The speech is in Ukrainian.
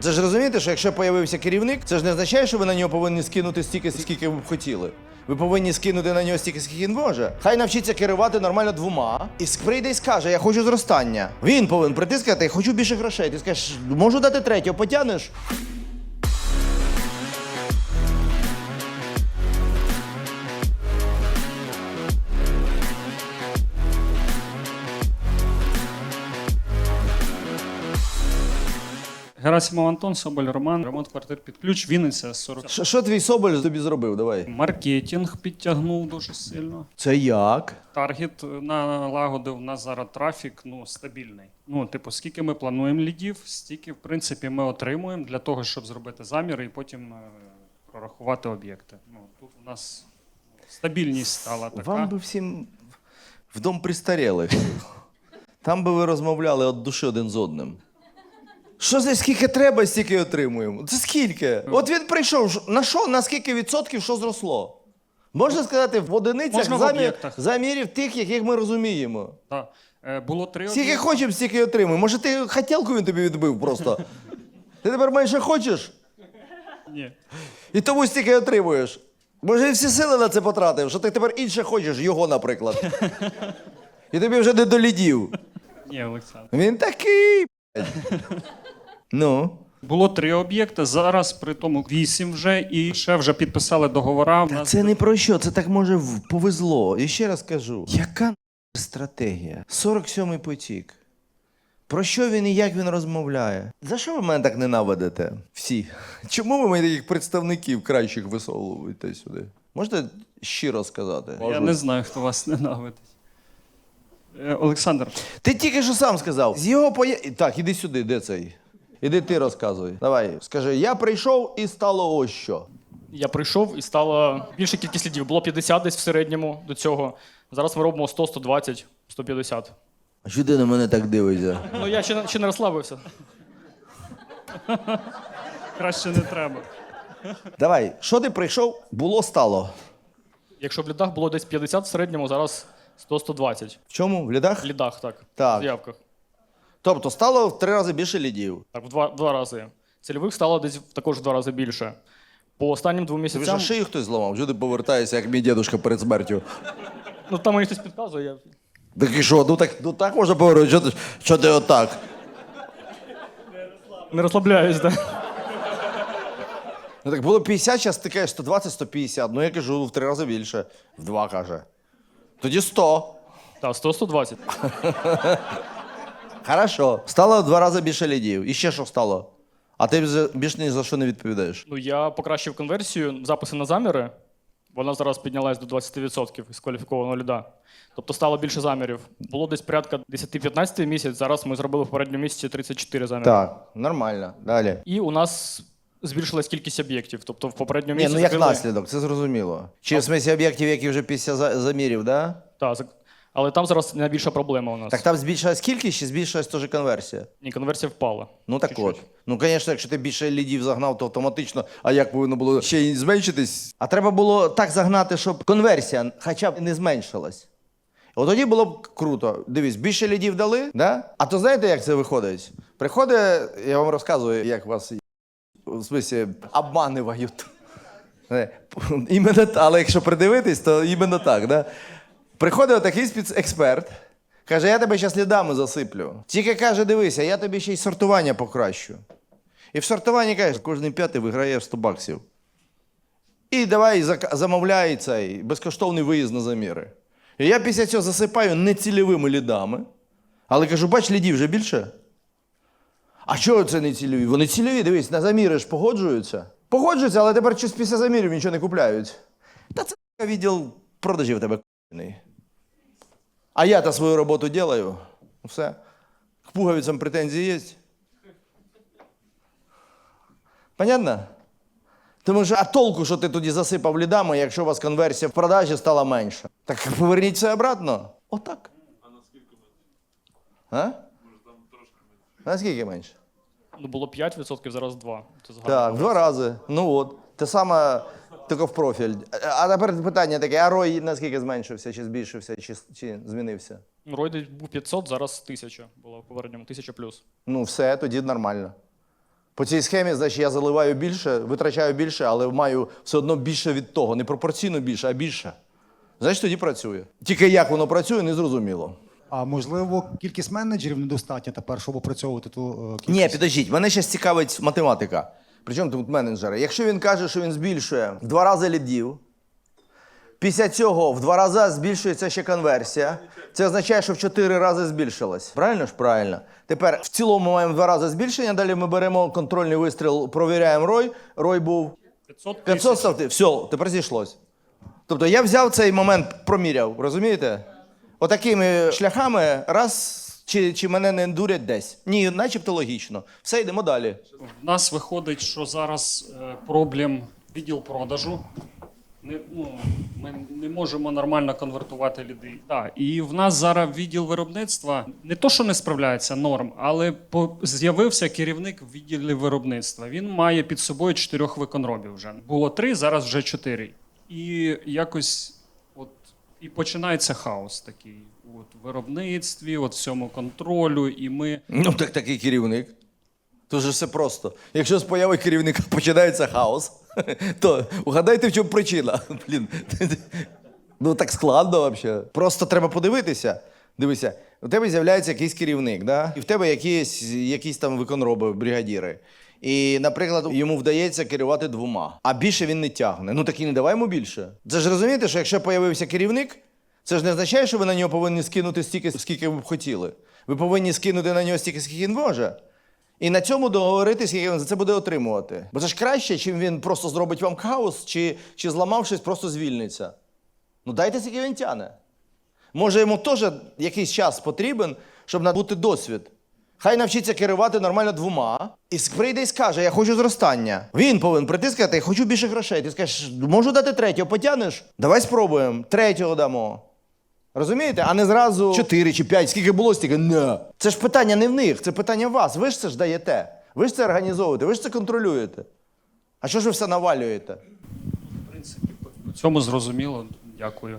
Це ж розумієте, що якщо появився керівник, це ж не означає, що ви на нього повинні скинути стільки, скільки ви б хотіли. Ви повинні скинути на нього стільки, скільки він може. Хай навчиться керувати нормально двома. І прийде і скаже, я хочу зростання. Він повинен притискати, я хочу більше грошей. Ти скажеш, можу дати третього, потягнеш? Герасимов Антон, Соболь Роман, ремонт квартир під ключ, Вінниця 40. Що, що твій Соболь тобі зробив? Давай. Маркетинг підтягнув дуже сильно. Це як? Таргет налагодив, у нас зараз трафік ну, стабільний. Ну, типу, скільки ми плануємо лідів, стільки, в принципі, ми отримуємо для того, щоб зробити заміри і потім е, прорахувати об'єкти. Ну, тут у нас стабільність стала така. Вам би всім в дом престарілих. Там би ви розмовляли від душі один з одним. Що за скільки треба, стільки й отримуємо? Це скільки? От він прийшов, на що, на скільки відсотків що зросло? Можна сказати, в одиницях Можна в замір, об'єктах. замірів тих, яких ми розуміємо. Так. Е, Було три Скільки об'єкти. хочемо, стільки й отримуємо. Може, ти хотілку він тобі відбив просто. Ти тепер менше хочеш, Ні. і тому стільки й отримуєш. Може, він всі сили на це потратив, що ти тепер інше хочеш, його, наприклад. І тобі вже не до лідів. Ні, Олександр. Він такий. блядь. Ну. Було три об'єкти, зараз при тому вісім вже, і ще вже підписали договора. Та нас це не про що, це так може в- повезло. І ще раз кажу: яка стратегія? 47-й потік. Про що він і як він розмовляє? За що ви мене так ненавидите? Всі. Чому ви мені таких представників кращих висовуєте сюди? Можете щиро сказати? Я не знаю, хто вас ненавидить. Е, Олександр, Ти тільки що сам сказав. З його поя... Так, іди сюди, де цей? Іди ти розказуй. Давай, скажи, я прийшов і стало ось що. Я прийшов і стало більша кількість слідів. Було 50 десь в середньому до цього. Зараз ми робимо 100, 120, 150. А що ти на мене так дивишся? Ну я ще, не- ще не розслабився. краще не треба. Давай, що ти прийшов, було стало. Якщо в лідах було десь 50 в середньому, зараз 100-120. В чому? В лідах? В лідах, так. Так. В заявках. Тобто стало в три рази більше лідів. Так, в два, в два рази. Цільових стало десь також в два рази більше. По останнім двом Тобі ж місяцям. шию хтось зламав, що ти повертаєшся, як мій дідусь перед смертю. Ну там мені хтось підказує. Я... Так і що, ну так, ну так можна поговорити, що ти, що ти отак? Не розслабляюсь, так. Ну так було 50, зараз ти кажеш 120, 150. Ну я кажу, в три рази більше. В два каже. Тоді 100. Так, 100-120. Хорошо. Стало в два рази більше лідів. І ще що стало? А ти за- більш ні за що не відповідаєш. Ну я покращив конверсію, записи на заміри. Вона зараз піднялась до 20% із кваліфікованого ліда. Тобто стало більше замірів. Було десь порядка 10-15 місяць. Зараз ми зробили в попередньому місяці 34 заміри. Так, нормально. Далі. І у нас збільшилась кількість об'єктів. Тобто в попередньому Ні, місяці. ну як закрили- наслідок, це зрозуміло. Чи в смислі об'єктів, які вже після за- замірів, да? Так, зак- але там зараз найбільша проблема у нас. Так там збільшилась кількість чи збільшилась теж конверсія? Ні, конверсія впала. Ну так Чуть-чуть. от. Ну, звісно, якщо ти більше лідів загнав, то автоматично. А як повинно було ще й зменшитись? А треба було так загнати, щоб конверсія хоча б не зменшилась. От тоді було б круто. Дивись, більше лідів дали, да? а то знаєте, як це виходить? Приходить, я вам розказую, як вас в смислі обманюють. Е, Іменно, але якщо придивитись, то іменно так. Да? Приходить такий спецексперт, каже, я тебе зараз слідами засиплю. Тільки каже, дивися, я тобі ще й сортування покращу. І в сортуванні каже, кожен п'ятий виграє 100 баксів. І давай замовляй цей безкоштовний виїзд на заміри. І я після цього засипаю нецільовими лідами. Але кажу, бач, лідів вже більше. А чого це не цільові? Вони цільові, дивись, на заміри ж погоджуються. Погоджуються, але тепер щось після замірів нічого не купляють. Та це відділ продажів тебе к***ний. А я то свою роботу делаю. Все. К пуговицям претензії є. Понятно? Тому що, а толку, що ти тоді засипав лідами, якщо у вас конверсія в продажі стала менша. Так поверніть все обратно. Отак. А наскільки менше? А? Наскільки менше? Ну було 5%, зараз 2%. Це. Так, в два рази. Ну от. Те саме, тільки в профіль. А тепер питання таке: а рой наскільки зменшився, чи збільшився, чи, чи змінився? Ну, Рой був 500, зараз 1000 було в попередньому, 1000 плюс. Ну, все, тоді нормально. По цій схемі, значить, я заливаю більше, витрачаю більше, але маю все одно більше від того. Не пропорційно більше, а більше. Значить, тоді працює. Тільки як воно працює, не зрозуміло. А можливо, кількість менеджерів недостатня тепер, щоб опрацьовувати ту е, кількість? Ні, підождіть, мене ще цікавить математика. Причому тут менеджери. Якщо він каже, що він збільшує в два рази лідів, після цього в два рази збільшується ще конверсія. Це означає, що в чотири рази збільшилось. Правильно ж? Правильно. Тепер в цілому маємо в два рази збільшення. Далі ми беремо контрольний вистріл, провіряємо рой. Рой був 500 500 ставти. Все, тепер зійшлось. Тобто я взяв цей момент, проміряв, розумієте? Отакими шляхами, раз. Чи, чи мене не дурять десь? Ні, начебто логічно. Все, йдемо далі. В нас виходить, що зараз е, проблем відділ продажу. Не, ну, ми не можемо нормально конвертувати людей. Да. І в нас зараз відділ виробництва не то, що не справляється норм, але по, з'явився керівник в відділі виробництва. Він має під собою чотирьох виконробів вже. Було три, зараз вже чотири. І якось от і починається хаос такий. От виробництві, от в цьому контролю, і ми. Ну, так такий керівник. Тут все просто. Якщо з появи керівника починається хаос, то угадайте, в чому причина. Блін. Ну так складно взагалі. Просто треба подивитися. Дивися, у тебе з'являється якийсь керівник, да? і в тебе якісь, якісь там виконроби, бригадіри. І, наприклад, йому вдається керувати двома, а більше він не тягне. Ну так і не давай йому більше. Це ж розумієте, що якщо з'явився керівник, це ж не означає, що ви на нього повинні скинути стільки, скільки ви б хотіли. Ви повинні скинути на нього стільки, скільки він може. І на цьому договоритися, скільки він за це буде отримувати. Бо це ж краще, чим він просто зробить вам хаос, чи, чи зламавшись, просто звільниться. Ну дайте скільки він тяне. Може, йому теж якийсь час потрібен, щоб набути досвід. Хай навчиться керувати нормально двома. І прийде і скаже, я хочу зростання. Він повинен прийти сказати, я хочу більше грошей. Ти скажеш, можу дати третього, потягнеш? Давай спробуємо, третього дамо. Розумієте? А не зразу 4 чи 5, скільки було, стільки не. Це ж питання не в них, це питання в вас. Ви ж це ж даєте. Ви ж це організовуєте, ви ж це контролюєте. А що ж ви все навалюєте? В принципі, по цьому зрозуміло. Дякую.